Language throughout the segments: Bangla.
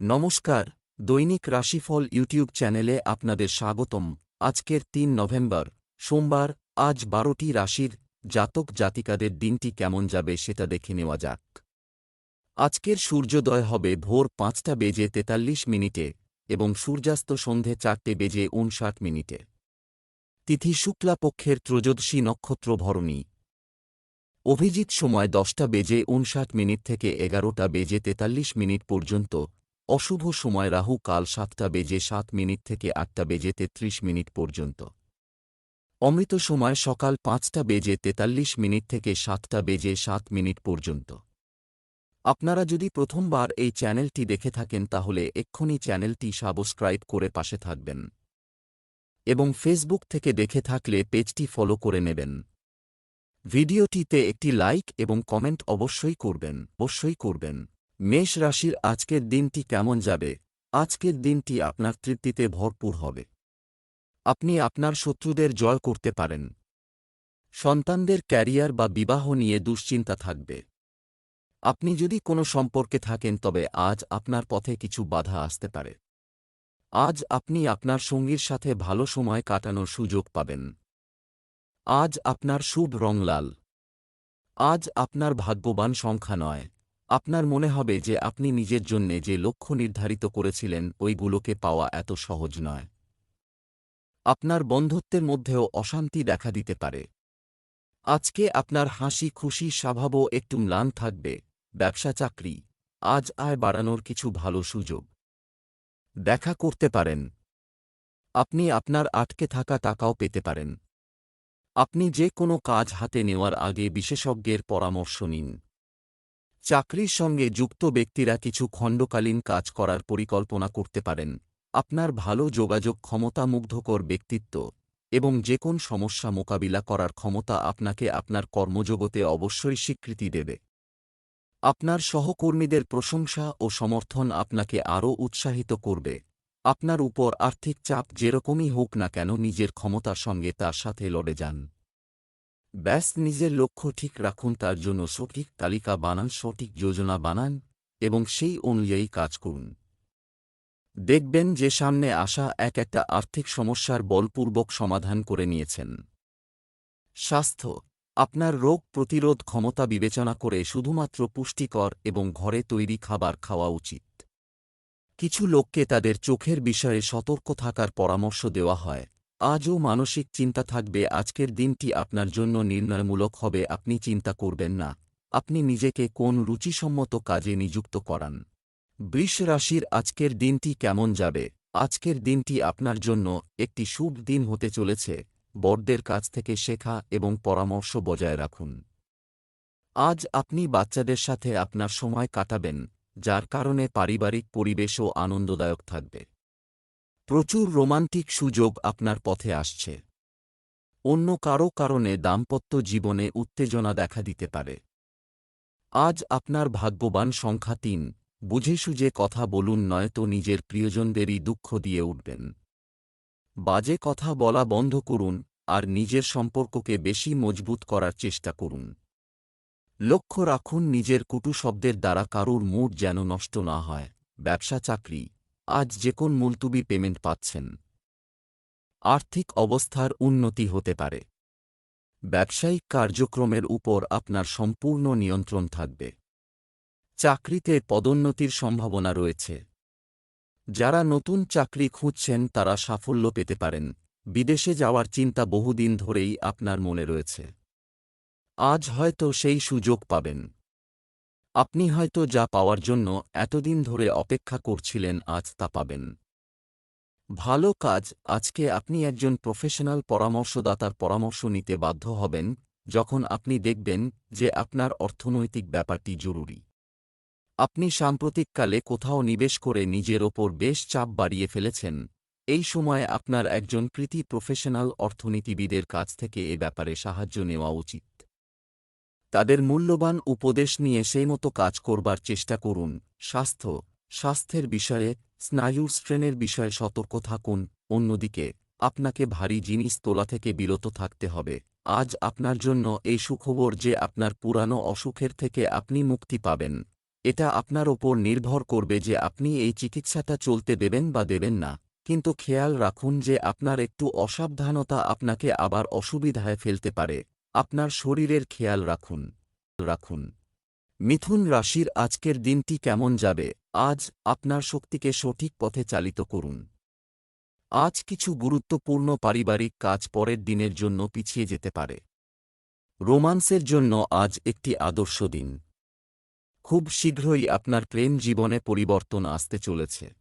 নমস্কার, দৈনিক রাশিফল ইউটিউব চ্যানেলে আপনাদের স্বাগতম। আজকের তিন নভেম্বর, সোমবার, আজ বারোটি রাশির জাতক জাতিকাদের দিনটি কেমন যাবে সেটা দেখে নেওয়া যাক। আজকের সূর্যোদয় হবে ভোর পাঁচটা বেজে তেতাল্লিশ মিনিটে এবং সূর্যাস্ত সন্ধে চারটে বেজে উনষাট মিনিটে। তিথি শুক্লাপক্ষের ত্রয়োদশী নক্ষত্র ভরণী। অভিজিৎ সময় দশটা বেজে উনষাট মিনিট থেকে এগারোটা বেজে তেতাল্লিশ মিনিট পর্যন্ত অশুভ সময় রাহু কাল সাতটা বেজে সাত মিনিট থেকে আটটা বেজে তেত্রিশ মিনিট পর্যন্ত। অমৃত সময় সকাল পাঁচটা বেজে তেতাল্লিশ মিনিট থেকে সাতটা বেজে সাত মিনিট পর্যন্ত। আপনারা যদি প্রথমবার এই চ্যানেলটি দেখে থাকেন তাহলে এক্ষুনি চ্যানেলটি সাবস্ক্রাইব করে পাশে থাকবেন। এবং ফেসবুক থেকে দেখে থাকলে পেজটি ফলো করে নেবেন। ভিডিওটিতে একটি লাইক এবং কমেন্ট অবশ্যই করবেন অবশ্যই করবেন। মেষ রাশির আজকের দিনটি কেমন যাবে? আজকের দিনটি আপনার তৃপ্তিতে ভরপুর হবে। আপনি আপনার শত্রুদের জয় করতে পারেন। সন্তানদের ক্যারিয়ার বা বিবাহ নিয়ে দুশ্চিন্তা থাকবে। আপনি যদি কোনো সম্পর্কে থাকেন, তবে আজ আপনার পথে কিছু বাধা আসতে পারে। আজ আপনি আপনার সঙ্গীর সাথে ভালো সময় কাটানোর সুযোগ পাবেন। আজ আপনার শুভ রং লাল। আজ আপনার ভাগ্যবান সংখ্যা নয়। আপনার মনে হবে যে আপনি নিজের জন্যে যে লক্ষ্য নির্ধারিত করেছিলেন, ওইগুলোকে পাওয়া এত সহজ নয়। আপনার বন্ধুত্বের মধ্যেও অশান্তি দেখা দিতে পারে। আজকে আপনার হাসি, খুশি স্বভাবও একটু ম্লান থাকবে। ব্যবসা, চাকরি, আজ আয় বাড়ানোর কিছু ভালো সুযোগ। দেখা করতে পারেন। আপনি আপনার আটকে থাকা টাকাও পেতে পারেন। আপনি যে কোনো কাজ হাতে নেওয়ার আগে বিশেষজ্ঞের পরামর্শ নিন। চাকরির সঙ্গে যুক্ত ব্যক্তিরা কিছু খণ্ডকালীন কাজ করার পরিকল্পনা করতে পারেন। আপনার ভালো যোগাযোগ ক্ষমতা মুগ্ধকর ব্যক্তিত্ব এবং যে কোন সমস্যা মোকাবিলা করার ক্ষমতা আপনাকে আপনার কর্মজগতে অবশ্যই স্বীকৃতি দেবে। আপনার সহকর্মীদের প্রশংসা ও সমর্থন আপনাকে আরও উৎসাহিত করবে। আপনার উপর আর্থিক চাপ যেরকমই হোক না কেন নিজের ক্ষমতার সঙ্গে তার সাথে লড়ে যান। ব্যাস নিজের লক্ষ্য ঠিক রাখুন, তার জন্য সঠিক তালিকা বানান, সঠিক যোজনা বানান এবং সেই অনুযায়ী কাজ করুন। দেখবেন যে সামনে আসা এক একটা আর্থিক সমস্যার বলপূর্বক সমাধান করে নিয়েছেন। স্বাস্থ্য, আপনার রোগ প্রতিরোধ ক্ষমতা বিবেচনা করে শুধুমাত্র পুষ্টিকর এবং ঘরে তৈরি খাবার খাওয়া উচিত। কিছু লোককে তাদের চোখের বিষয়ে সতর্ক থাকার পরামর্শ দেওয়া হয়। আজও মানসিক চিন্তা থাকবে, আজকের দিনটি আপনার জন্য নির্ণয়মূলক হবে, আপনি চিন্তা করবেন না। আপনি নিজেকে কোন রুচিসম্মত কাজে নিযুক্ত করান? বৃষ রাশির আজকের দিনটি কেমন যাবে? আজকের দিনটি আপনার জন্য একটি শুভ দিন হতে চলেছে। বড়দের কাছ থেকে শেখা এবং পরামর্শ বজায় রাখুন। আজ আপনি বাচ্চাদের সাথে আপনার সময় কাটাবেন, যার কারণে পারিবারিক পরিবেশও আনন্দদায়ক থাকবে। প্রচুর রোমান্টিক সুযোগ আপনার পথে আসছে। অন্য কারও কারণে দাম্পত্য জীবনে উত্তেজনা দেখা দিতে পারে। আজ আপনার ভাগ্যবান সংখ্যা তিন বুঝে সুঝে কথা বলুন নয়তো নিজের প্রিয়জনদেরই দুঃখ দিয়ে উঠবেন। বাজে কথা বলা বন্ধ করুন আর নিজের সম্পর্ককে বেশি মজবুত করার চেষ্টা করুন। লক্ষ্য রাখুন নিজের কুটু শব্দের দ্বারা কারুর মুড যেন নষ্ট না হয়, ব্যবসা চাকরি। আজ যে কোন মুলতুবি পেমেন্ট পাচ্ছেন। আর্থিক অবস্থার উন্নতি হতে পারে। ব্যবসায়িক কার্যক্রমের উপর আপনার সম্পূর্ণ নিয়ন্ত্রণ থাকবে। চাকরিতে পদোন্নতির সম্ভাবনা রয়েছে। যারা নতুন চাকরি খুঁজছেন তারা সাফল্য পেতে পারেন। বিদেশে যাওয়ার চিন্তা বহুদিন ধরেই আপনার মনে রয়েছে। আজ হয়তো সেই সুযোগ পাবেন। আপনি হয়তো যা পাওয়ার জন্য এতদিন ধরে অপেক্ষা করছিলেন আজ তা পাবেন। ভালো কাজ, আজকে আপনি একজন প্রফেশনাল পরামর্শদাতার পরামর্শ নিতে বাধ্য হবেন, যখন আপনি দেখবেন যে আপনার অর্থনৈতিক ব্যাপারটি জরুরি। আপনি সাম্প্রতিককালে কোথাও নিবেশ করে নিজের ওপর বেশ চাপ বাড়িয়ে ফেলেছেন। এই সময়ে আপনার একজন কৃতি প্রফেশনাল অর্থনীতিবিদের কাছ থেকে এ ব্যাপারে সাহায্য নেওয়া উচিত। তাদের মূল্যবান উপদেশ নিয়ে সেই মতো কাজ করবার চেষ্টা করুন। স্বাস্থ্য, স্বাস্থ্যের বিষয়ে স্নায়ুর স্ট্রেনের বিষয়ে সতর্ক থাকুন। অন্যদিকে, আপনাকে ভারী জিনিস তোলা থেকে বিরত থাকতে হবে। আজ আপনার জন্য এই সুখবর যে আপনার পুরানো অসুখের থেকে আপনি মুক্তি পাবেন। এটা আপনার ওপর নির্ভর করবে যে আপনি এই চিকিৎসাটা চলতে দেবেন বা দেবেন না। কিন্তু খেয়াল রাখুন যে আপনার একটু অসাবধানতা আপনাকে আবার অসুবিধায় ফেলতে পারে। আপনার শরীরের খেয়াল রাখুন। রাখুন। মিথুন রাশির আজকের দিনটি কেমন যাবে? আজ আপনার শক্তিকে সঠিক পথে চালিত করুন। আজ কিছু গুরুত্বপূর্ণ পারিবারিক কাজ পরের দিনের জন্য পিছিয়ে যেতে পারে। রোমান্সের জন্য আজ একটি আদর্শ দিন। খুব শীঘ্রই আপনার প্রেম জীবনে পরিবর্তন আসতে চলেছে।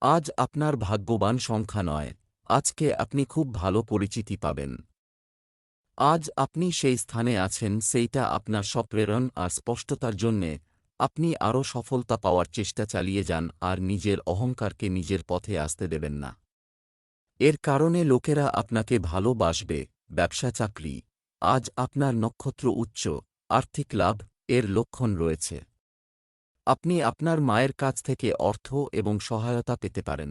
আজ আপনার ভাগ্যবান সংখ্যা নয়। আজকে আপনি খুব ভালো পরিচিতি পাবেন। আজ আপনি সেই স্থানে আছেন, সেইটা আপনার সপ্রেরণ আর স্পষ্টতার জন্যে। আপনি আরও সফলতা পাওয়ার চেষ্টা চালিয়ে যান আর নিজের অহংকারকে নিজের পথে আসতে দেবেন না। এর কারণে লোকেরা আপনাকে ভালোবাসবে, ব্যবসা, চাকরি। আজ আপনার নক্ষত্র উচ্চ, আর্থিক লাভ এর লক্ষণ রয়েছে। আপনি আপনার মায়ের কাছ থেকে অর্থ এবং সহায়তা পেতে পারেন।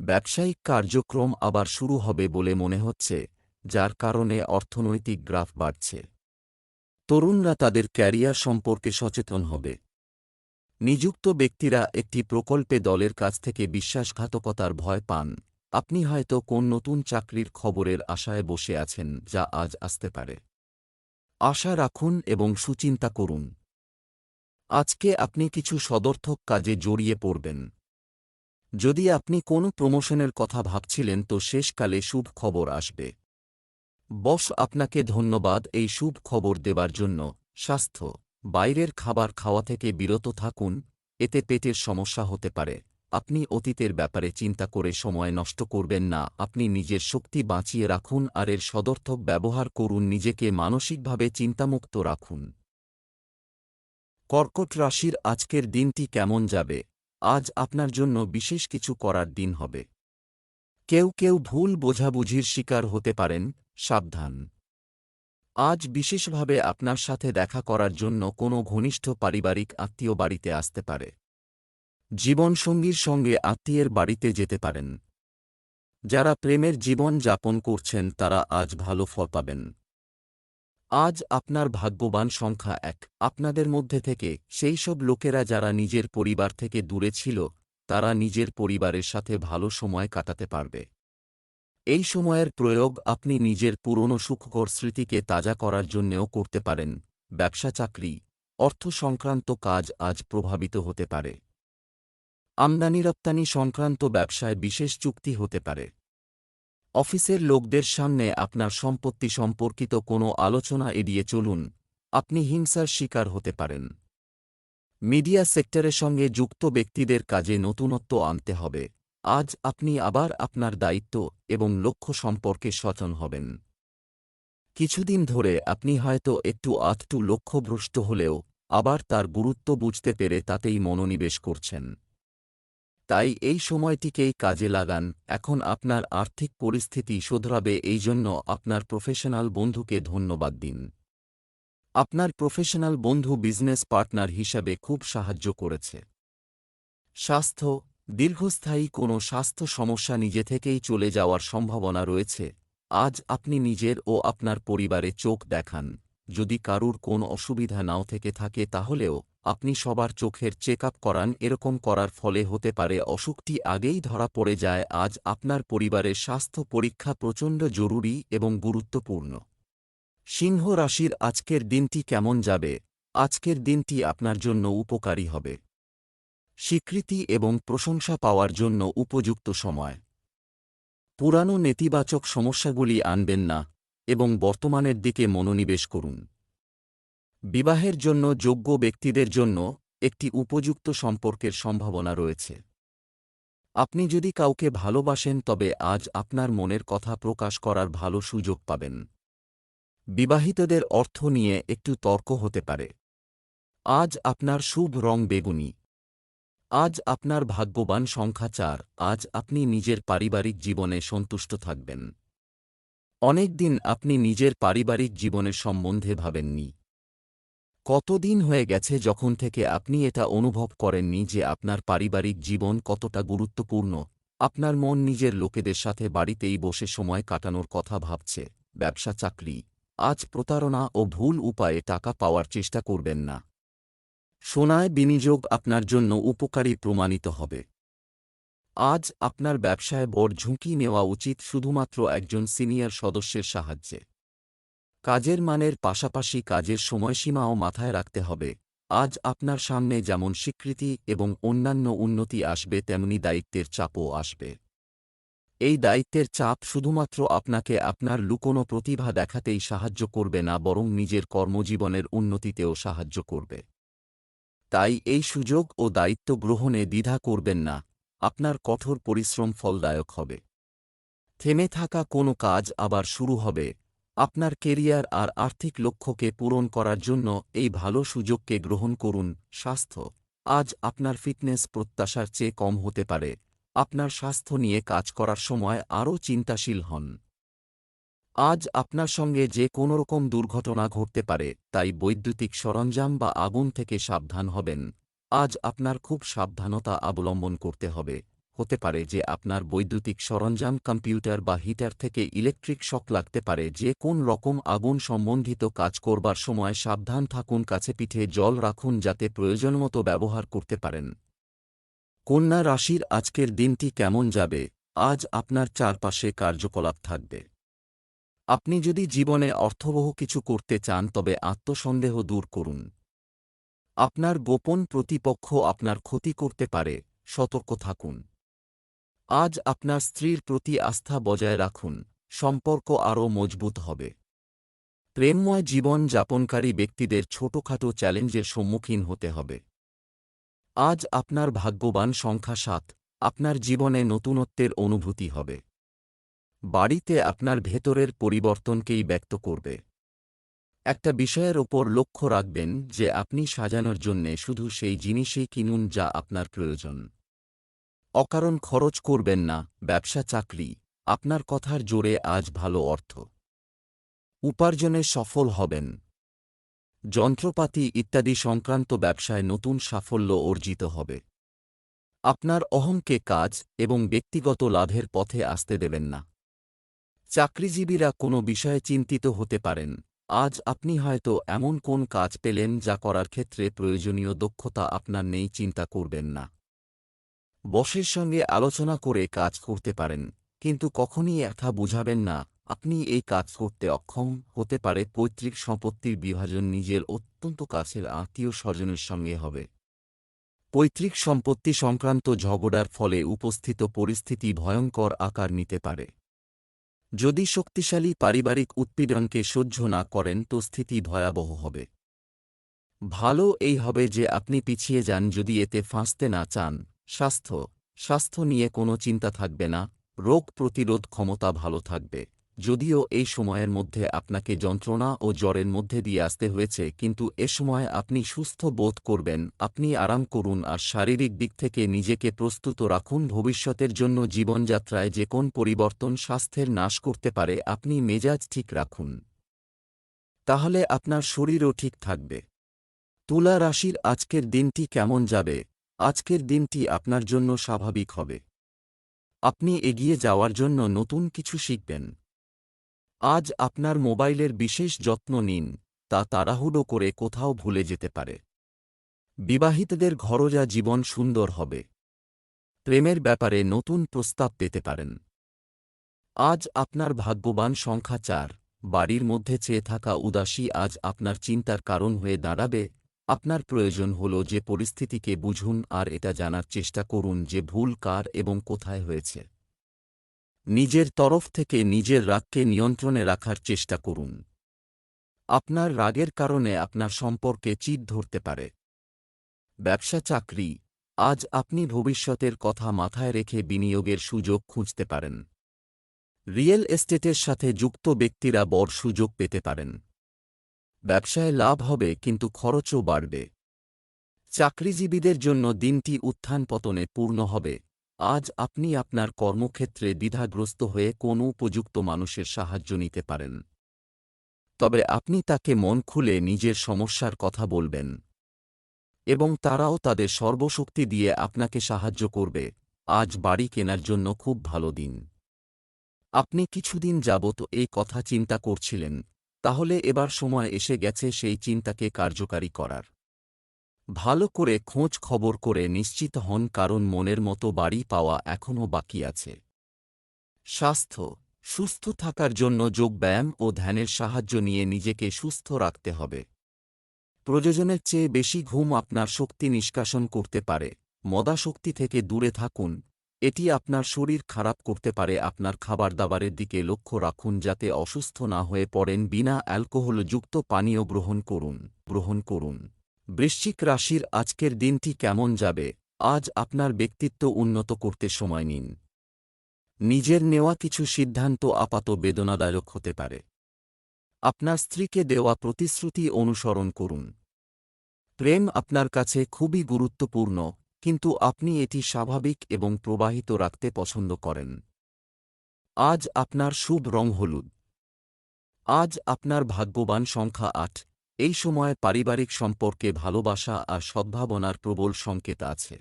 ব্যবসায়িক কার্যক্রম আবার শুরু হবে বলে মনে হচ্ছে। যার কারণে অর্থনৈতিক গ্রাফ বাড়ছে। তরুণরা তাদের ক্যারিয়ার সম্পর্কে সচেতন হবে। নিযুক্ত ব্যক্তিরা একটি প্রকল্পে দলের কাছ থেকে বিশ্বাসঘাতকতার ভয় পান। আপনি হয়তো কোন নতুন চাকরির খবরের আশায় বসে আছেন যা আজ আসতে পারে। আশা রাখুন এবং সুচিন্তা করুন। আজকে আপনি কিছু সদর্থক কাজে জড়িয়ে পড়বেন। যদি আপনি কোনো প্রমোশনের কথা ভাবছিলেন তো শেষকালে শুভ খবর আসবে। বস আপনাকে ধন্যবাদ এই শুভ খবর দেবার জন্য। স্বাস্থ্য। বাইরের খাবার খাওয়া থেকে বিরত থাকুন, এতে পেটের সমস্যা হতে পারে। আপনি অতীতের ব্যাপারে চিন্তা করে সময় নষ্ট করবেন না, আপনি নিজের শক্তি বাঁচিয়ে রাখুন আর এর সদর্থক ব্যবহার করুন, নিজেকে মানসিকভাবে চিন্তামুক্ত রাখুন। কর্কট রাশির আজকের দিনটি কেমন যাবে? আজ আপনার জন্য বিশেষ কিছু করার দিন হবে। কেউ কেউ ভুল বোঝাবুঝির শিকার হতে পারেন সাবধান। আজ বিশেষভাবে আপনার সাথে দেখা করার জন্য কোনো ঘনিষ্ঠ পারিবারিক আত্মীয় বাড়িতে আসতে পারে। জীবনসঙ্গীর সঙ্গে আত্মীয়ের বাড়িতে যেতে পারেন। যারা প্রেমের জীবন যাপন করছেন, তারা আজ ভালো ফল পাবেন। আজ আপনার ভাগ্যবান সংখ্যা এক। আপনাদের মধ্যে থেকে সেই সব লোকেরা যারা নিজের পরিবার থেকে দূরে ছিল, তারা নিজের পরিবারের সাথে ভালো সময় কাটাতে পারবে। এই সময়ের প্রয়োগ আপনি নিজের পুরনো সুখকর স্মৃতিকে তাজা করার জন্যেও করতে পারেন। ব্যবসা চাকরি, অর্থ সংক্রান্ত কাজ আজ প্রভাবিত হতে পারে। আমদানি রপ্তানি সংক্রান্ত ব্যবসায় বিশেষ চুক্তি হতে পারে। অফিসের লোকদের সামনে আপনার সম্পত্তি সম্পর্কিত কোনো আলোচনা এড়িয়ে চলুন। আপনি হিংসার শিকার হতে পারেন। মিডিয়া সেক্টরের সঙ্গে যুক্ত ব্যক্তিদের কাজে নতুনত্ব আনতে হবে। আজ আপনি আবার আপনার দায়িত্ব এবং লক্ষ্য সম্পর্কে সচেতন হবেন। কিছুদিন ধরে আপনি হয়তো একটু আধটু লক্ষ্যভ্রষ্ট হলেও আবার তার গুরুত্ব বুঝতে পেরে তাতেই মনোনিবেশ করছেন। তাই এই সময়টিকেই কাজে লাগান, এখন আপনার আর্থিক পরিস্থিতি শোধরাবে এই জন্য আপনার প্রফেশনাল বন্ধুকে ধন্যবাদ দিন। আপনার প্রফেশনাল বন্ধু বিজনেস পার্টনার হিসাবে খুব সাহায্য করেছে। স্বাস্থ্য দীর্ঘস্থায়ী কোনো স্বাস্থ্য সমস্যা নিজে থেকেই চলে যাওয়ার সম্ভাবনা রয়েছে। আজ আপনি নিজের ও আপনার পরিবারে চোখ দেখান। যদি কারুর কোন অসুবিধা নাও থেকে থাকে তাহলেও আপনি সবার চোখের চেক আপ করান, এরকম করার ফলে হতে পারে অসুখটি আগেই ধরা পড়ে যায়। আজ আপনার পরিবারের স্বাস্থ্য পরীক্ষা প্রচণ্ড জরুরি এবং গুরুত্বপূর্ণ। সিংহ রাশির আজকের দিনটি কেমন যাবে? আজকের দিনটি আপনার জন্য উপকারী হবে। স্বীকৃতি এবং প্রশংসা পাওয়ার জন্য উপযুক্ত সময়। পুরানো নেতিবাচক সমস্যাগুলি আনবেন না এবং বর্তমানের দিকে মনোনিবেশ করুন। বিবাহের জন্য যোগ্য ব্যক্তিদের জন্য একটি উপযুক্ত সম্পর্কের সম্ভাবনা রয়েছে। আপনি যদি কাউকে ভালোবাসেন, তবে আজ আপনার মনের কথা প্রকাশ করার ভালো সুযোগ পাবেন। বিবাহিতদের অর্থ নিয়ে একটু তর্ক হতে পারে। আজ আপনার শুভ রং বেগুনি। আজ আপনার ভাগ্যবান সংখ্যা চার। আজ আপনি নিজের পারিবারিক জীবনে সন্তুষ্ট থাকবেন। অনেক দিন আপনি নিজের পারিবারিক জীবনের সম্বন্ধে ভাবেননি। কতদিন হয়ে গেছে যখন থেকে আপনি এটা অনুভব করেননি যে আপনার পারিবারিক জীবন কতটা গুরুত্বপূর্ণ। আপনার মন নিজের লোকেদের সাথে বাড়িতেই বসে সময় কাটানোর কথা ভাবছে। ব্যবসা, চাকরি। আজ প্রতারণা ও ভুল উপায়ে টাকা পাওয়ার চেষ্টা করবেন না। সোনায় বিনিয়োগ আপনার জন্য উপকারী প্রমাণিত হবে। আজ আপনার ব্যবসায় বড় ঝুঁকি নেওয়া উচিত শুধুমাত্র একজন সিনিয়র সদস্যের সাহায্যে। কাজের মানের পাশাপাশি কাজের সময়সীমাও মাথায় রাখতে হবে। আজ আপনার সামনে যেমন স্বীকৃতি এবং অন্যান্য উন্নতি আসবে, তেমনি দায়িত্বের চাপও আসবে। এই দায়িত্বের চাপ শুধুমাত্র আপনাকে আপনার লুকোনো প্রতিভা দেখাতেই সাহায্য করবে না, বরং নিজের কর্মজীবনের উন্নতিতেও সাহায্য করবে। তাই এই সুযোগ ও দায়িত্ব গ্রহণে দ্বিধা করবেন না, আপনার কঠোর পরিশ্রম ফলদায়ক হবে। থেমে থাকা কোনো কাজ আবার শুরু হবে, আপনার কেরিয়ার আর আর্থিক লক্ষ্যকে পূরণ করার জন্য এই ভালো সুযোগকে গ্রহণ করুন, স্বাস্থ্য। আজ আপনার ফিটনেস প্রত্যাশার চেয়ে কম হতে পারে, আপনার স্বাস্থ্য নিয়ে কাজ করার সময় আরও চিন্তাশীল হন। আজ আপনার সঙ্গে যে কোনোরকম দুর্ঘটনা ঘটতে পারে, তাই বৈদ্যুতিক সরঞ্জাম বা আগুন থেকে সাবধান হবেন। আজ আপনার খুব সাবধানতা অবলম্বন করতে হবে। হতে পারে যে আপনার বৈদ্যুতিক সরঞ্জাম, কম্পিউটার বা হিটার থেকে ইলেকট্রিক শক লাগতে পারে, যে কোন রকম আগুন সম্বন্ধিত কাজ করবার সময় সাবধান থাকুন, কাছে পিঠে জল রাখুন, যাতে প্রয়োজন মতো ব্যবহার করতে পারেন। কন্যা রাশির আজকের দিনটি কেমন যাবে? আজ আপনার চারপাশে কার্যকলাপ থাকবে। আপনি যদি জীবনে অর্থবহ কিছু করতে চান, তবে আত্মসন্দেহ দূর করুন। আপনার গোপন প্রতিপক্ষ আপনার ক্ষতি করতে পারে, সতর্ক থাকুন। আজ আপনার স্ত্রীর প্রতি আস্থা বজায় রাখুন, সম্পর্ক আরও মজবুত হবে। প্রেমময় জীবন যাপনকারী ব্যক্তিদের ছোটখাটো চ্যালেঞ্জের সম্মুখীন হতে হবে। আজ আপনার ভাগ্যবান সংখ্যা সাত, আপনার জীবনে নতুনত্বের অনুভূতি হবে। বাড়িতে আপনার ভেতরের পরিবর্তনকেই ব্যক্ত করবে। একটা বিষয়ের ওপর লক্ষ্য রাখবেন যে আপনি সাজানোর জন্যে শুধু সেই জিনিসই কিনুন যা আপনার প্রয়োজন। অকারণ খরচ করবেন না, ব্যবসা চাকরি, আপনার কথার জোরে আজ ভালো অর্থ। উপার্জনে সফল হবেন। যন্ত্রপাতি ইত্যাদি সংক্রান্ত ব্যবসায় নতুন সাফল্য অর্জিত হবে। আপনার অহংকে কাজ এবং ব্যক্তিগত লাভের পথে আসতে দেবেন না। চাকরিজীবীরা কোনো বিষয়ে চিন্তিত হতে পারেন। আজ আপনি হয়তো এমন কোন কাজ পেলেন যা করার ক্ষেত্রে প্রয়োজনীয় দক্ষতা আপনার নেই, চিন্তা করবেন না। বসের সঙ্গে আলোচনা করে কাজ করতে পারেন, কিন্তু কখনই এথা বুঝাবেন না, আপনি এই কাজ করতে অক্ষম হতে পারে, পৈতৃক সম্পত্তির বিভাজন নিজের অত্যন্ত কাছের আত্মীয় স্বজনের সঙ্গে হবে। পৈতৃক সম্পত্তি সংক্রান্ত ঝগড়ার ফলে উপস্থিত পরিস্থিতি ভয়ঙ্কর আকার নিতে পারে। যদি শক্তিশালী পারিবারিক উৎপীড়নকে সহ্য না করেন, তো স্থিতি ভয়াবহ হবে। ভালো এই হবে যে আপনি পিছিয়ে যান যদি এতে ফাঁসতে না চান। স্বাস্থ্য। স্বাস্থ্য নিয়ে কোনো চিন্তা থাকবে না। রোগ প্রতিরোধ ক্ষমতা ভালো থাকবে। যদিও এই সময়ের মধ্যে আপনাকে যন্ত্রণা ও জ্বরের মধ্যে দিয়ে আসতে হয়েছে, কিন্তু এ সময় আপনি সুস্থ বোধ করবেন, আপনি আরাম করুন আর শারীরিক দিক থেকে নিজেকে প্রস্তুত রাখুন। ভবিষ্যতের জন্য জীবনযাত্রায় যে কোন পরিবর্তন স্বাস্থ্যের নাশ করতে পারে, আপনি মেজাজ ঠিক রাখুন। তাহলে আপনার শরীরও ঠিক থাকবে। তুলা রাশির আজকের দিনটি কেমন যাবে? আজকের দিনটি আপনার জন্য স্বাভাবিক হবে। আপনি এগিয়ে যাওয়ার জন্য নতুন কিছু শিখবেন। আজ আপনার মোবাইলের বিশেষ যত্ন নিন, তা তাড়াহুড়ো করে কোথাও ভুলে যেতে পারে। বিবাহিতদের ঘরোজা জীবন সুন্দর হবে। প্রেমের ব্যাপারে নতুন প্রস্তাব পেতে পারেন। আজ আপনার ভাগ্যবান সংখ্যা চার, বাড়ির মধ্যে চেয়ে থাকা উদাসী আজ আপনার চিন্তার কারণ হয়ে দাঁড়াবে। আপনার প্রয়োজন হল যে পরিস্থিতিকে বুঝুন আর এটা জানার চেষ্টা করুন যে ভুল কার এবং কোথায় হয়েছে। নিজের তরফ থেকে নিজের রাগকে নিয়ন্ত্রণে রাখার চেষ্টা করুন। আপনার রাগের কারণে আপনার সম্পর্কে চিট ধরতে পারে। ব্যবসা চাকরি, আজ আপনি ভবিষ্যতের কথা মাথায় রেখে বিনিয়োগের সুযোগ খুঁজতে পারেন। রিয়েল এস্টেটের সাথে যুক্ত ব্যক্তিরা বড় সুযোগ পেতে পারেন। ব্যবসায় লাভ হবে, কিন্তু খরচও বাড়বে। চাকরিজীবীদের জন্য দিনটি উত্থান পতনে পূর্ণ হবে। আজ আপনি আপনার কর্মক্ষেত্রে দ্বিধাগ্রস্ত হয়ে কোনো উপযুক্ত মানুষের সাহায্য নিতে পারেন। তবে আপনি তাকে মন খুলে নিজের সমস্যার কথা বলবেন এবং তারাও তাদের সর্বশক্তি দিয়ে আপনাকে সাহায্য করবে। আজ বাড়ি কেনার জন্য খুব ভালো দিন। আপনি কিছুদিন যাবত এই কথা চিন্তা করছিলেন, তাহলে এবার সময় এসে গেছে সেই চিন্তাকে কার্যকারী করার। ভালো করে খোঁজ খবর করে নিশ্চিত হন কারণ মনের মতো বাড়ি পাওয়া এখনও বাকি আছে। স্বাস্থ্য, সুস্থ থাকার জন্য যোগব্যায়াম ও ধ্যানের সাহায্য নিয়ে নিজেকে সুস্থ রাখতে হবে। প্রয়োজনের চেয়ে বেশি ঘুম আপনার শক্তি নিষ্কাশন করতে পারে। মদাশক্তি থেকে দূরে থাকুন। এটি আপনার শরীর খারাপ করতে পারে। আপনার খাবার দাবারের দিকে লক্ষ্য রাখুন যাতে অসুস্থ না হয়ে পড়েন। বিনা অ্যালকোহলযুক্ত পানীয় গ্রহণ করুন। গ্রহণ করুন। বৃশ্চিক রাশির আজকের দিনটি কেমন যাবে? আজ আপনার ব্যক্তিত্ব উন্নত করতে সময় নিন। নিজের নেওয়া কিছু সিদ্ধান্ত আপাত বেদনাদায়ক হতে পারে। আপনার স্ত্রীকে দেওয়া প্রতিশ্রুতি অনুসরণ করুন। প্রেম আপনার কাছে খুবই গুরুত্বপূর্ণ, কিন্তু আপনি এটি স্বাভাবিক এবং প্রবাহিত রাখতে পছন্দ করেন। আজ আপনার শুভ রং হলুদ। আজ আপনার ভাগ্যবান সংখ্যা আট। এই সময় পারিবারিক সম্পর্কে ভালোবাসা আর সদ্ভাবনার প্রবল সংকেত আছে।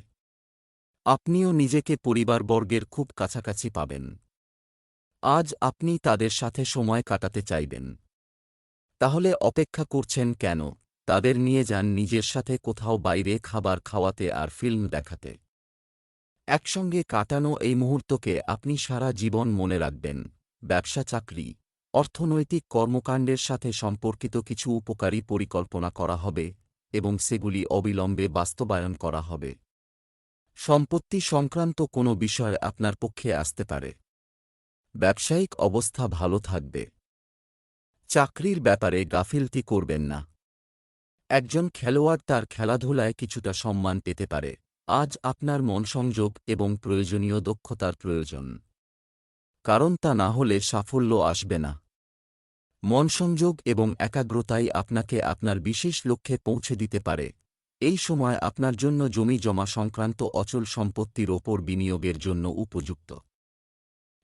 আপনিও নিজেকে পরিবারবর্গের খুব কাছাকাছি পাবেন। আজ আপনি তাদের সাথে সময় কাটাতে চাইবেন। তাহলে অপেক্ষা করছেন কেন? তাদের নিয়ে যান নিজের সাথে কোথাও বাইরে খাবার খাওয়াতে আর ফিল্ম দেখাতে। একসঙ্গে কাটানো এই মুহূর্তকে আপনি সারা জীবন মনে রাখবেন। ব্যবসা চাকরি অর্থনৈতিক কর্মকাণ্ডের সাথে সম্পর্কিত কিছু উপকারী পরিকল্পনা করা হবে এবং সেগুলি অবিলম্বে বাস্তবায়ন করা হবে। সম্পত্তি সংক্রান্ত কোনো বিষয় আপনার পক্ষে আসতে পারে। ব্যবসায়িক অবস্থা ভালো থাকবে। চাকরির ব্যাপারে গাফিলতি করবেন না। একজন খেলোয়াড় তার খেলাধুলায় কিছুটা সম্মান পেতে পারে। আজ আপনার মন সংযোগ এবং প্রয়োজনীয় দক্ষতার প্রয়োজন। কারণ তা না হলে সাফল্য আসবে না। মন সংযোগ এবং একাগ্রতাই আপনাকে আপনার বিশেষ লক্ষ্যে পৌঁছে দিতে পারে। এই সময় আপনার জন্য জমি জমা সংক্রান্ত অচল সম্পত্তির ওপর বিনিয়োগের জন্য উপযুক্ত।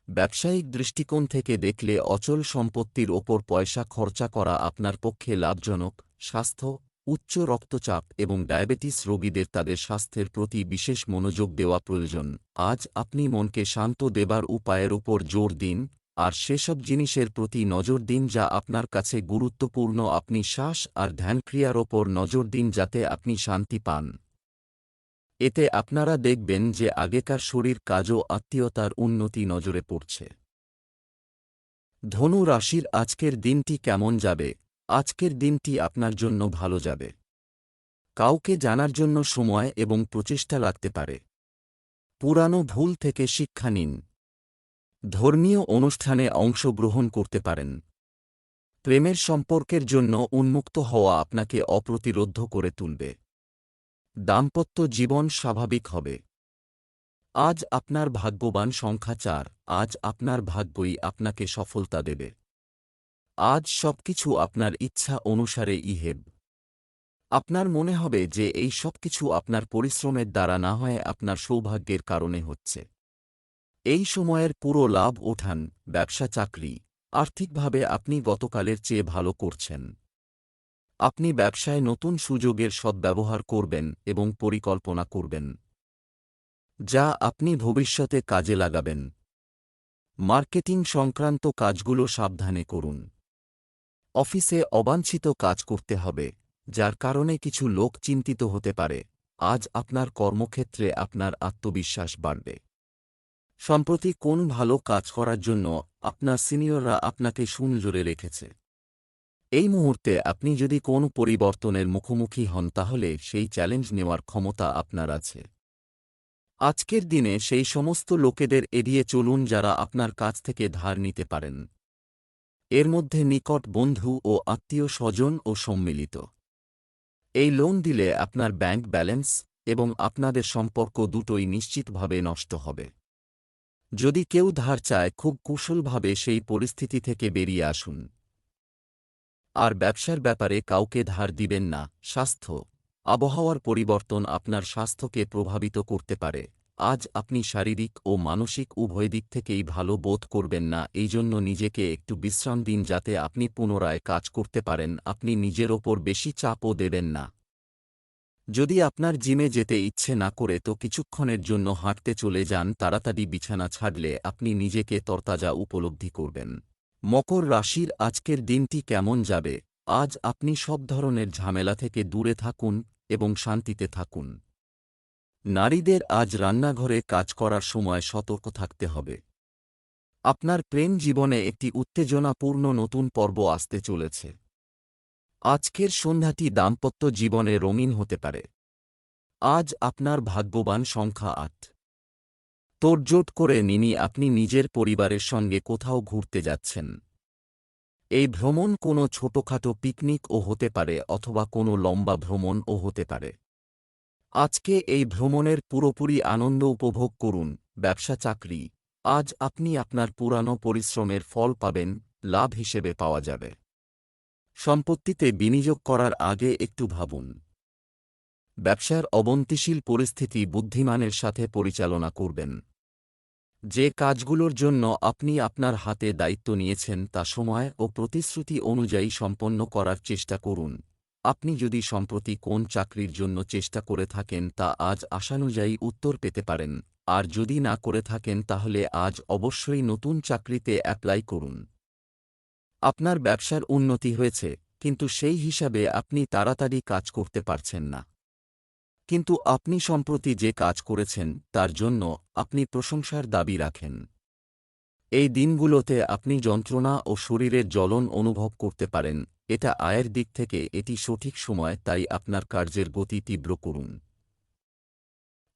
ব্যবসায়িক দৃষ্টিকোণ থেকে দেখলে অচল সম্পত্তির ওপর পয়সা খরচা করা আপনার পক্ষে লাভজনক, স্বাস্থ্য, উচ্চ রক্তচাপ এবং ডায়াবেটিস রোগীদের তাদের স্বাস্থ্যের প্রতি বিশেষ মনোযোগ দেওয়া প্রয়োজন। আজ আপনি মনকে শান্ত দেবার উপায়ের উপর জোর দিন আর সেসব জিনিসের প্রতি নজর দিন যা আপনার কাছে গুরুত্বপূর্ণ। আপনি শ্বাস আর ধ্যানক্রিয়ার ওপর নজর দিন যাতে আপনি শান্তি পান। এতে আপনারা দেখবেন যে আগেকার শরীর কাজও আত্মীয়তার উন্নতি নজরে পড়ছে। ধনু রাশির আজকের দিনটি কেমন যাবে? আজকের দিনটি আপনার জন্য ভালো যাবে। কাউকে জানার জন্য সময় এবং প্রচেষ্টা লাগতে পারে। পুরানো ভুল থেকে শিক্ষা নিন। ধর্মীয় অনুষ্ঠানে অংশগ্রহণ করতে পারেন। প্রেমের সম্পর্কের জন্য উন্মুক্ত হওয়া আপনাকে অপ্রতিরোধ করে তুলবে। দাম্পত্য জীবন স্বাভাবিক হবে। আজ আপনার ভাগ্যবান সংখ্যা চার, আজ আপনার ভাগ্যই আপনাকে সফলতা দেবে। আজ সবকিছু আপনার ইচ্ছা অনুসারে ইহেব। আপনার মনে হবে যে এই সবকিছু আপনার পরিশ্রমের দ্বারা না হয় আপনার সৌভাগ্যের কারণে হচ্ছে। এই সময়ের পুরো লাভ ওঠান, ব্যবসা চাকরি। আর্থিকভাবে আপনি গতকালের চেয়ে ভালো করছেন। আপনি ব্যবসায় নতুন সুযোগের সদ্ব্যবহার করবেন এবং পরিকল্পনা করবেন। যা আপনি ভবিষ্যতে কাজে লাগাবেন। মার্কেটিং সংক্রান্ত কাজগুলো সাবধানে করুন। অফিসে অবাঞ্ছিত কাজ করতে হবে, যার কারণে কিছু লোক চিন্তিত হতে পারে। আজ আপনার কর্মক্ষেত্রে আপনার আত্মবিশ্বাস বাড়বে। সম্প্রতি কোন ভালো কাজ করার জন্য আপনার সিনিয়ররা আপনাকে সুনজোরে রেখেছে? এই মুহূর্তে আপনি যদি কোন পরিবর্তনের মুখোমুখি হন তাহলে সেই চ্যালেঞ্জ নেওয়ার ক্ষমতা আপনার আছে। আজকের দিনে সেই সমস্ত লোকেদের এড়িয়ে চলুন যারা আপনার কাছ থেকে ধার নিতে পারেন। এর মধ্যে নিকট বন্ধু ও আত্মীয় স্বজন ও সম্মিলিত। এই লোন দিলে আপনার ব্যাংক ব্যালেন্স এবং আপনাদের সম্পর্ক দুটোই নিশ্চিতভাবে নষ্ট হবে। যদি কেউ ধার চায়, খুব কুশলভাবে সেই পরিস্থিতি থেকে বেরিয়ে আসুন। আর ব্যবসার ব্যাপারে কাউকে ধার দিবেন না। স্বাস্থ্য। আবহাওয়ার পরিবর্তন আপনার স্বাস্থ্যকে প্রভাবিত করতে পারে। আজ আপনি শারীরিক ও মানসিক উভয় দিক থেকেই ভালো বোধ করবেন না এই জন্য নিজেকে একটু বিশ্রাম দিন যাতে আপনি পুনরায় কাজ করতে পারেন। আপনি নিজের ওপর বেশি চাপও দেবেন না। যদি আপনার জিমে যেতে ইচ্ছে না করে তো কিছুক্ষণের জন্য হাঁটতে চলে যান, তাড়াতাড়ি বিছানা ছাড়লে আপনি নিজেকে তরতাজা উপলব্ধি করবেন। মকর রাশির আজকের দিনটি কেমন যাবে? আজ আপনি সব ধরনের ঝামেলা থেকে দূরে থাকুন এবং শান্তিতে থাকুন। নারীদের আজ রান্নাঘরে কাজ করার সময় সতর্ক থাকতে হবে। আপনার প্রেম জীবনে একটি উত্তেজনাপূর্ণ নতুন পর্ব আসতে চলেছে। আজকের সন্ধ্যাটি দাম্পত্য জীবনে রঙিন হতে পারে। আজ আপনার ভাগ্যবান সংখ্যা আট। তোড়জোট করে নিনি আপনি নিজের পরিবারের সঙ্গে কোথাও ঘুরতে যাচ্ছেন। এই ভ্রমণ কোনো ছোটখাটো পিকনিকও হতে পারে অথবা কোনো লম্বা ভ্রমণও হতে পারে। আজকে এই ভ্রমণের পুরোপুরি আনন্দ উপভোগ করুন, ব্যবসা চাকরি। আজ আপনি আপনার পুরানো পরিশ্রমের ফল পাবেন, লাভ হিসেবে পাওয়া যাবে। সম্পত্তিতে বিনিয়োগ করার আগে একটু ভাবুন। ব্যবসার অবন্তিশীল পরিস্থিতি বুদ্ধিমানের সাথে পরিচালনা করবেন। যে কাজগুলোর জন্য আপনি আপনার হাতে দায়িত্ব নিয়েছেন তা সময় ও প্রতিশ্রুতি অনুযায়ী সম্পন্ন করার চেষ্টা করুন। আপনি যদি সম্প্রতি কোন চাকরির জন্য চেষ্টা করে থাকেন তা আজ আশানুযায়ী উত্তর পেতে পারেন। আর যদি না করে থাকেন তাহলে আজ অবশ্যই নতুন চাকরিতে অ্যাপ্লাই করুন। আপনার ব্যবসার উন্নতি হয়েছে, কিন্তু সেই হিসাবে আপনি তাড়াতাড়ি কাজ করতে পারছেন না। কিন্তু আপনি সম্প্রতি যে কাজ করেছেন, তার জন্য আপনি প্রশংসার দাবি রাখেন। এই দিনগুলোতে আপনি যন্ত্রণা ও শরীরের জ্বলন অনুভব করতে পারেন, এটা আয়ের দিক থেকে এটি সঠিক সময়, তাই আপনার কার্যের গতি তীব্র করুন।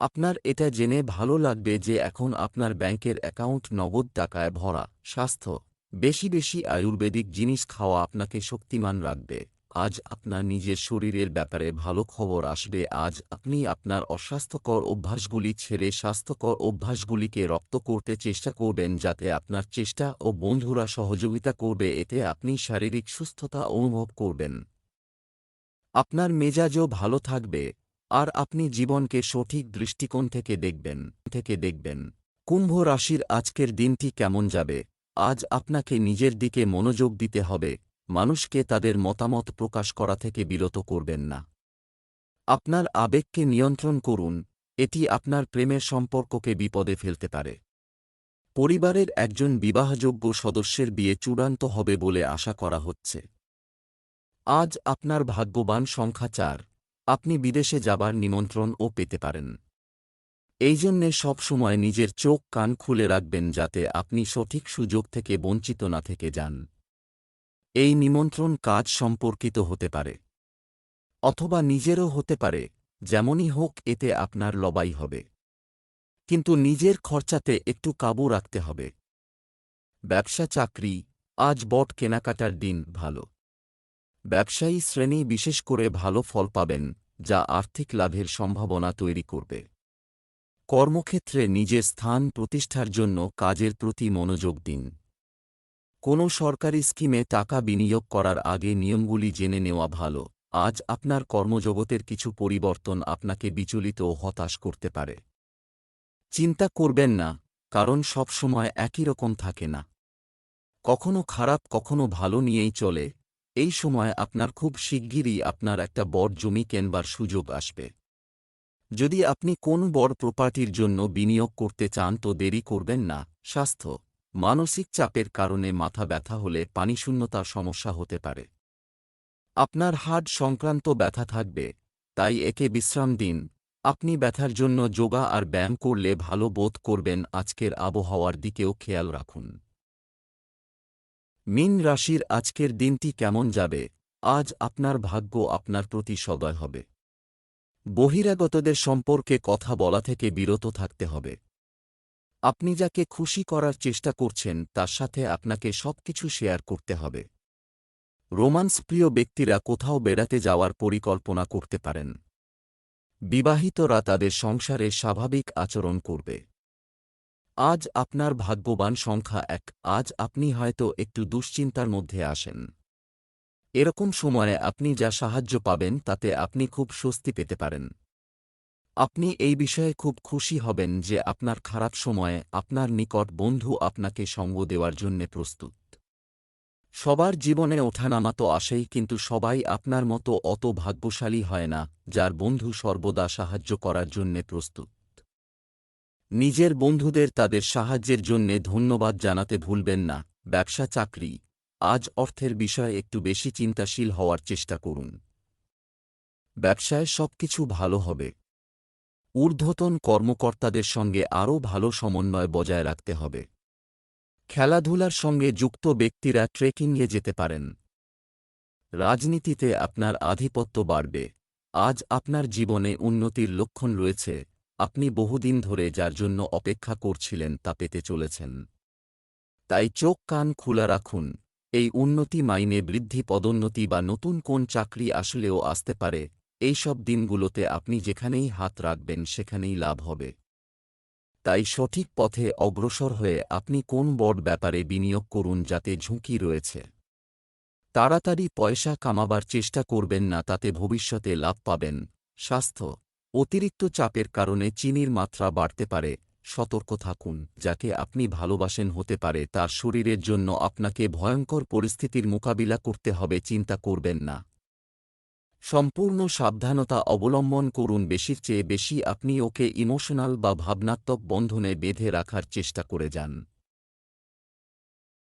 আপনার এটা জেনে ভালো লাগবে যে এখন আপনার ব্যাংকের অ্যাকাউন্ট নগদ টাকায় ভরা, স্বাস্থ্য বেশি বেশি আয়ুর্বেদিক জিনিস খাওয়া আপনাকে শক্তিমান রাখবে। আজ আপনার নিজের শরীরের ব্যাপারে ভালো খবর আসবে। আজ আপনি আপনার অস্বাস্থ্যকর অভ্যাসগুলি ছেড়ে স্বাস্থ্যকর অভ্যাসগুলিকে রপ্ত করতে চেষ্টা করবেন যাতে আপনার চেষ্টা ও বন্ধুরা সহযোগিতা করবে। এতে আপনি শারীরিক সুস্থতা অনুভব করবেন। আপনার মেজাজও ভালো থাকবে। আর আপনি জীবনকে সঠিক দৃষ্টিকোণ থেকে দেখবেন থেকে দেখবেন। কুম্ভ রাশির আজকের দিনটি কেমন যাবে? আজ আপনাকে নিজের দিকে মনোযোগ দিতে হবে, মানুষকে তাদের মতামত প্রকাশ করা থেকে বিরত করবেন না। আপনার আবেগকে নিয়ন্ত্রণ করুন, এটি আপনার প্রেমের সম্পর্ককে বিপদে ফেলতে পারে। পরিবারের একজন বিবাহযোগ্য সদস্যের বিয়ে চূড়ান্ত হবে বলে আশা করা হচ্ছে। আজ আপনার ভাগ্যবান সংখ্যা চার, আপনি বিদেশে যাবার নিমন্ত্রণও পেতে পারেন। এই জন্যে সবসময় নিজের চোখ কান খুলে রাখবেন যাতে আপনি সঠিক সুযোগ থেকে বঞ্চিত না থেকে যান। এই নিমন্ত্রণ কাজ সম্পর্কিত হতে পারে, অথবা নিজেরও হতে পারে, যেমনই হোক এতে আপনার লবাই হবে। কিন্তু নিজের খরচাতে একটু কাবু রাখতে হবে। ব্যবসা চাকরি, আজ বট কেনাকাটার দিন ভালো। ব্যবসায়ী শ্রেণি বিশেষ করে ভালো ফল পাবেন, যা আর্থিক লাভের সম্ভাবনা তৈরি করবে। কর্মক্ষেত্রে নিজের স্থান প্রতিষ্ঠার জন্য কাজের প্রতি মনোযোগ দিন। কোনো সরকারি স্কিমে টাকা বিনিয়োগ করার আগে নিয়মগুলি জেনে নেওয়া ভালো। আজ আপনার কর্মজগতের কিছু পরিবর্তন আপনাকে বিচলিত ও হতাশ করতে পারে। চিন্তা করবেন না, কারণ সব সময় একই রকম থাকে না। কখনো খারাপ, কখনো ভালো নিয়েই চলে। এই সময় আপনার খুব শিগগিরই আপনার একটা বড় জমি কেনবার সুযোগ আসবে। যদি আপনি কোন বড় প্রপার্টির জন্য বিনিয়োগ করতে চান তো দেরি করবেন না। স্বাস্থ্য। মানসিক চাপের কারণে মাথা ব্যথা হলে পানিশূন্যতার সমস্যা হতে পারে। আপনার হাড় সংক্রান্ত ব্যথা থাকবে। তাই একে বিশ্রাম দিন। আপনি ব্যথার জন্য যোগা আর ব্যায়াম করলে ভালো বোধ করবেন আজকের আবহাওয়ার দিকেও খেয়াল রাখুন। মিন রাশির আজকের দিনটি কেমন যাবে? আজ আপনার ভাগ্য আপনার প্রতি সদয় হবে। বহিরাগতদের সম্পর্কে কথা বলা থেকে বিরত থাকতে হবে। আপনি যাকে খুশি করার চেষ্টা করছেন, তার সাথে আপনাকে সবকিছু শেয়ার করতে হবে। রোমান্স প্রিয় ব্যক্তিরা কোথাও বেড়াতে যাওয়ার পরিকল্পনা করতে পারেন। বিবাহিতরা তাদের সংসারে স্বাভাবিক আচরণ করবে। আজ আপনার ভাগ্যবান সংখ্যা এক, আজ আপনি হয়তো একটু দুশ্চিন্তার মধ্যে আসেন এরকম সময়ে আপনি যা সাহায্য পাবেন তাতে আপনি খুব স্বস্তি পেতে পারেন। আপনি এই বিষয়ে খুব খুশি হবেন যে আপনার খারাপ সময়ে আপনার নিকট বন্ধু আপনাকে সঙ্গ দেওয়ার জন্যে প্রস্তুত। সবার জীবনে ওঠানামা তো আসেই, কিন্তু সবাই আপনার মতো অত ভাগ্যশালী হয় না, যার বন্ধু সর্বদা সাহায্য করার জন্যে প্রস্তুত। নিজের বন্ধুদের তাদের সাহায্যের জন্যে ধন্যবাদ জানাতে ভুলবেন না, ব্যবসা, চাকরি। আজ অর্থের বিষয়ে একটু বেশি চিন্তাশীল হওয়ার চেষ্টা করুন। ব্যবসায় সবকিছু ভালো হবে। ঊর্ধ্বতন কর্মকর্তাদের সঙ্গে আরও ভালো সমন্বয় বজায় রাখতে হবে। খেলাধুলার সঙ্গে যুক্ত ব্যক্তিরা ট্রেকিংয়ে যেতে পারেন। রাজনীতিতে আপনার আধিপত্য বাড়বে। আজ আপনার জীবনে উন্নতির লক্ষণ রয়েছে। আপনি বহুদিন ধরে যার জন্য অপেক্ষা করছিলেন তা পেতে চলেছেন। তাই চোখ কান খোলা রাখুন। এই উন্নতি মাইনে বৃদ্ধি, পদোন্নতি বা নতুন কোন চাকরি আসলেও আসতে পারে এইসব দিনগুলোতে আপনি যেখানেই হাত রাখবেন সেখানেই লাভ হবে। তাই সঠিক পথে অগ্রসর হয়ে আপনি কোন বড় ব্যাপারে বিনিয়োগ করুন যাতে ঝুঁকি রয়েছে। তাড়াতাড়ি পয়সা কামাবার চেষ্টা করবেন না, তাতে ভবিষ্যতে লাভ পাবেন। স্বাস্থ্য অতিরিক্ত চাপের কারণে চিনির মাত্রা বাড়তে পারে সতর্ক থাকুন, যাকে আপনি ভালোবাসেন হতে পারে, তার শরীরের জন্য আপনাকে ভয়ঙ্কর পরিস্থিতির মোকাবিলা করতে হবে, চিন্তা করবেন না। সম্পূর্ণ সাবধানতা অবলম্বন করুন, বেশির চেয়ে বেশি আপনি ওকে ইমোশনাল বা ভাবনাত্মক বন্ধনে বেঁধে রাখার চেষ্টা করে যান।